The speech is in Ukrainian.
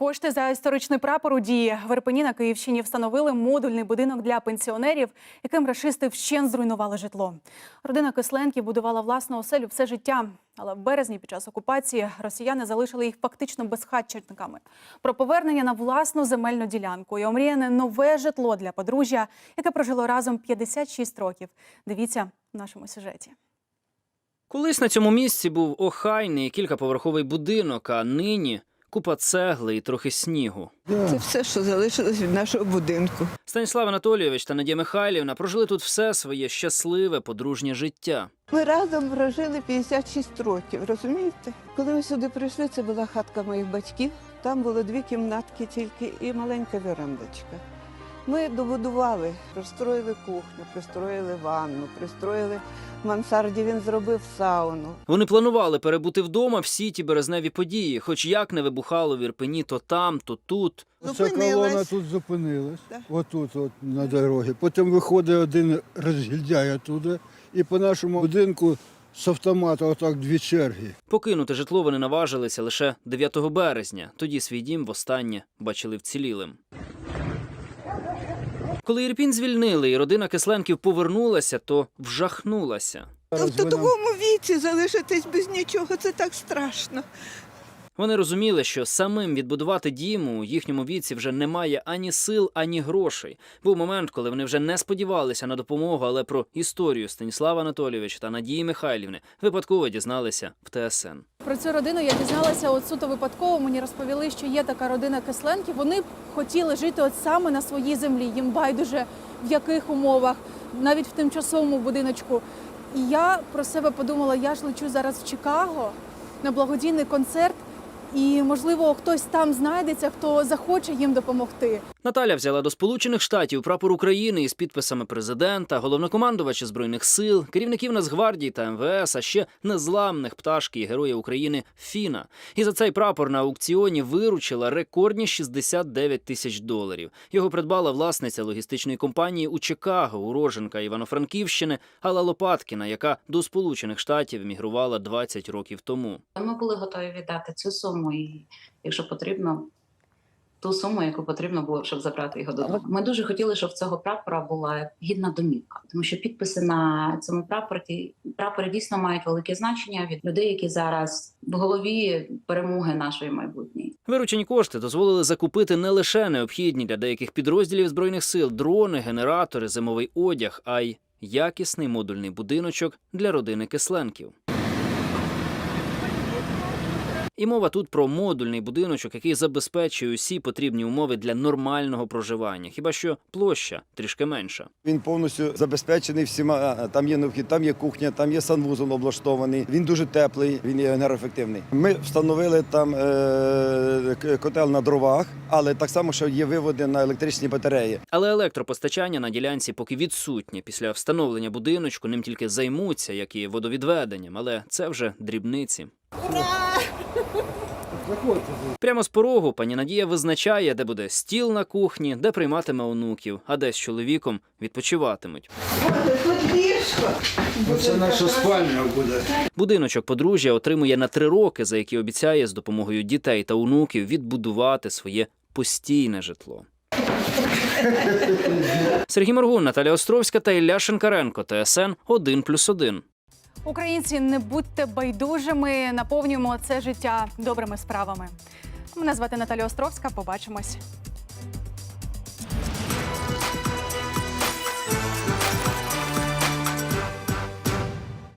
Кошти за історичний прапор у дії в Ірпені на Київщині встановили модульний будинок для пенсіонерів, яким рашисти вщен зруйнували житло. Родина Кисленків будувала власну оселю все життя. Але в березні під час окупації росіяни залишили їх фактично безхатченками. Про повернення на власну земельну ділянку і омріяне нове житло для подружжя, яке прожило разом 56 років. Дивіться в нашому сюжеті. Колись на цьому місці був охайний кількаповерховий будинок, а нині купа цегли і трохи снігу. Це все, що залишилось від нашого будинку. Станіслав Анатолійович та Надія Михайлівна прожили тут все своє щасливе подружнє життя. Ми разом прожили 56 років, розумієте? Коли ми сюди прийшли, це була хатка моїх батьків. Там було дві кімнатки тільки і маленька верандочка. Ми добудували, пристроїли кухню, пристроїли ванну, пристроїли в мансарді, він зробив сауну. Вони планували перебути вдома всі ті березневі події, хоч як не вибухало в Ірпені то там, то тут. Зупинилась. колона тут зупинилась, Да. отут, от на дорозі. Потім виходить один розгільдяй оттуда, і по нашому будинку з автомата отак дві черги. Покинути житло вони наважилися лише 9 березня. Тоді свій дім востаннє бачили вцілілим. Коли Ірпінь звільнили і родина Кисленків повернулася, то вжахнулася. В такому віці залишитись без нічого, це так страшно. Вони розуміли, що самим відбудувати дім у їхньому віці вже немає ані сил, ані грошей. Був момент, коли вони вже не сподівалися на допомогу, але про історію Станіслава Анатолійовича та Надії Михайлівни випадково дізналися в ТСН. Про цю родину я дізналася от суто випадково. Мені розповіли, що є така родина Кисленків. Вони хотіли жити от саме на своїй землі. Їм байдуже в яких умовах, навіть в тимчасовому будиночку. І я про себе подумала: я ж лечу зараз в Чикаго на благодійний концерт, і можливо хтось там знайдеться, хто захоче їм допомогти. Наталя взяла до Сполучених Штатів прапор України із підписами президента, головнокомандувача збройних сил, керівників Нацгвардії та МВС, а ще незламних пташки і героя України Фіна. І за цей прапор на аукціоні виручила рекордні 69 тисяч доларів. Його придбала власниця логістичної компанії у Чикаго, уроженка Івано-Франківщини Алла Лопаткіна, яка до Сполучених Штатів емігрувала 20 років тому. Ми були готові віддати цю суму, і якщо потрібно, ту суму, яку потрібно було, щоб забрати його додому. Ми дуже хотіли, щоб в цього прапора була гідна домівка, тому що підписи на цьому прапорі прапори дійсно мають велике значення від людей, які зараз в голові перемоги нашої майбутньої. Виручені кошти дозволили закупити не лише необхідні для деяких підрозділів збройних сил дрони, генератори, зимовий одяг, а й якісний модульний будиночок для родини Кисленків. І мова тут про модульний будиночок, який забезпечує усі потрібні умови для нормального проживання. Хіба що площа трішки менша. Він повністю забезпечений всіма. Там є необхід, там є кухня, там є санвузол облаштований. Він дуже теплий, він є енергоефективний. Ми встановили там е, котел на дровах, але так само, що є виводи на електричні батареї. Але електропостачання на ділянці поки відсутнє. Після встановлення будиночку ним тільки займуться, як і водовідведенням, але це вже дрібниці. Прямо з порогу пані Надія визначає, де буде стіл на кухні, де прийматиме онуків, а де з чоловіком відпочиватимуть. Оце наша спальня буде. Будиночок подружжя отримує на три роки, за які обіцяє з допомогою дітей та онуків відбудувати своє постійне житло. Сергій Моргун, Наталя Островська та Ілля Шинкаренко. ТСН 1+,1. Українці, не будьте байдужими, наповнюємо це життя добрими справами. Мене звати Наталя Островська. Побачимось.